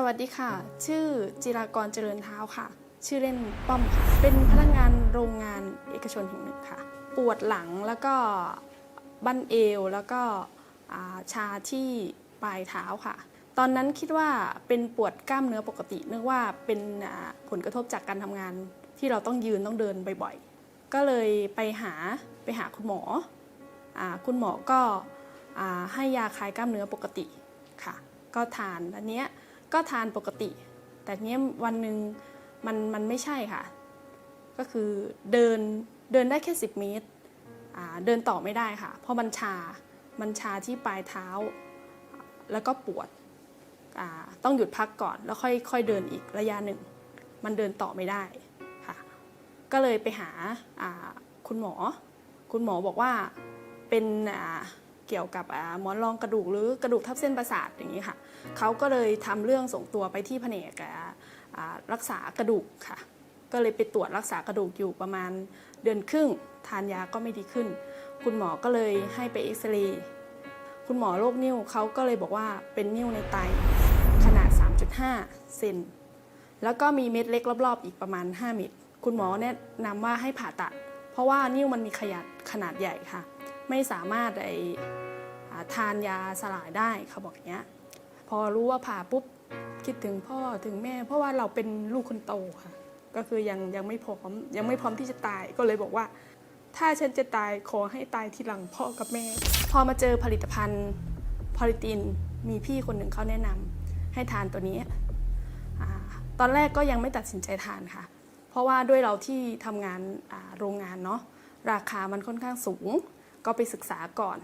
สวัสดีค่ะ ชื่อจิรากรเจริญเท้าค่ะ ชื่อเล่นป้อมค่ะ เป็นพนักงานโรงงานเอกชนแห่งหนึ่งค่ะ ปวดหลังแล้วก็บั้นเอวแล้วก็าชาที่ปลายเท้าค่ะ ตอนนั้นคิดว่าเป็นปวดกล้ามเนื้อปกตินึกว่าเป็นผลกระทบจากการทำงานที่เราต้องยืนต้องเดินบ่อยๆ ก็เลยไปหาไปหาคุณหมออคุณหมอก็อ่าให้ยาคลายกล้ามเนื้อปกติค่ะ ก็ทานอันเนี้ย ก็ทานปกติ แต่เนี้ยวันหนึ่งมันมันไม่ใช่ค่ะ ก็คือเดินเดินได้แค่ 10 เมตร เดินต่อไม่ได้ค่ะ เพราะมันชา มันชาที่ปลายเท้า แล้วก็ปวด ต้องหยุดพักก่อนแล้วค่อยค่อยเดินอีกระยะหนึ่ง มันเดินต่อไม่ได้ค่ะ ก็เลยไปหาอ่าคุณหมอ คุณหมอบอกว่าเป็นอ่า เกี่ยวกับหมอนรองกระดูกหรือกระดูกทับเส้นประสาทอย่างนี้ค่ะเขาก็เลยทำเรื่องส่งตัวไปที่แผนกรักษากระดูกค่ะ ก็เลยไปตรวจรักษากระดูกอยู่ประมาณเดือนครึ่ง ทานยาก็ไม่ดีขึ้น คุณหมอก็เลยให้ไปเอ็กซเรย์คุณหมอโรคนิ้วเขาก็เลยบอกว่าเป็นนิ้วในไตขนาด 3.5 เซนแล้วก็มีเม็ดเล็กรอบๆ อีกประมาณ 5 เม็ดคุณหมอแนะนำว่าให้ผ่าตัด เพราะว่านิ้วมันมีขยาดขนาดใหญ่ค่ะ ไม่สามารถไอทานยาสลายได้เขาบอกอย่างเงี้ยพอรู้ว่าผ่าปุ๊บคิดถึงพ่อถึงแม่ เพราะว่าเราเป็นลูกคนโตค่ะ ก็คือยังยังไม่พร้อมยังไม่พร้อมที่จะตายก็เลยบอกว่า ถ้าฉันจะตายขอให้ตายทีหลังพ่อกับแม่ พอมาเจอผลิตภัณฑ์พอลิตินมีพี่คนหนึ่งเขาแนะนำให้ทานตัวนี้อตอนแรกก็ยังไม่ตัดสินใจทานค่ะ เพราะว่าด้วยเราที่ทำงานโรงงานเนาะราคามันค่อนข้างสูง ก็ไปศึกษาก่อน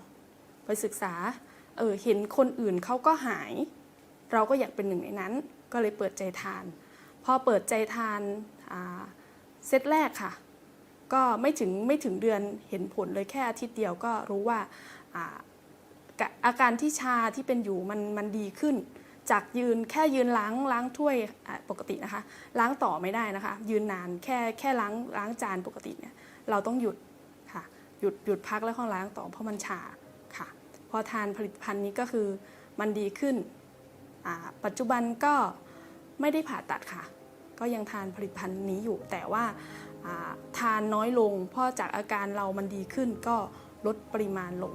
ไปศึกษาเออเห็นคนอื่นเขาก็หาย เราก็อยากเป็นหนึ่งในนั้น ก็เลยเปิดใจทาน พอเปิดใจทานาเซตแรกค่ะ ก็ไม่ถึงไม่ถึงเดือนเห็นผลเลยแค่อาทิตย์เดียวก็รู้ว่าอากะอาการที่ชาที่เป็นอยู่มันมันดีขึ้น จากยืนแค่ยืนล้างล้างถ้วยปกตินะคะ ล้างต่อไม่ได้นะคะ ยืนนานแค่แค่ล้างล้างจานปกติเนี่ยเราต้องหยุด หยุดหยุดพักแล้วค่อยล้างต่อเพราะมันชาค่ะ พอทานผลิตภัณฑ์นี้ก็คือมันดีขึ้น ปัจจุบันก็ไม่ได้ผ่าตัดค่ะ ก็ยังทานผลิตภัณฑ์นี้อยู่ แต่ว่าทานน้อยลง เพราะจากอาการเรามันดีขึ้นก็ลดปริมาณลง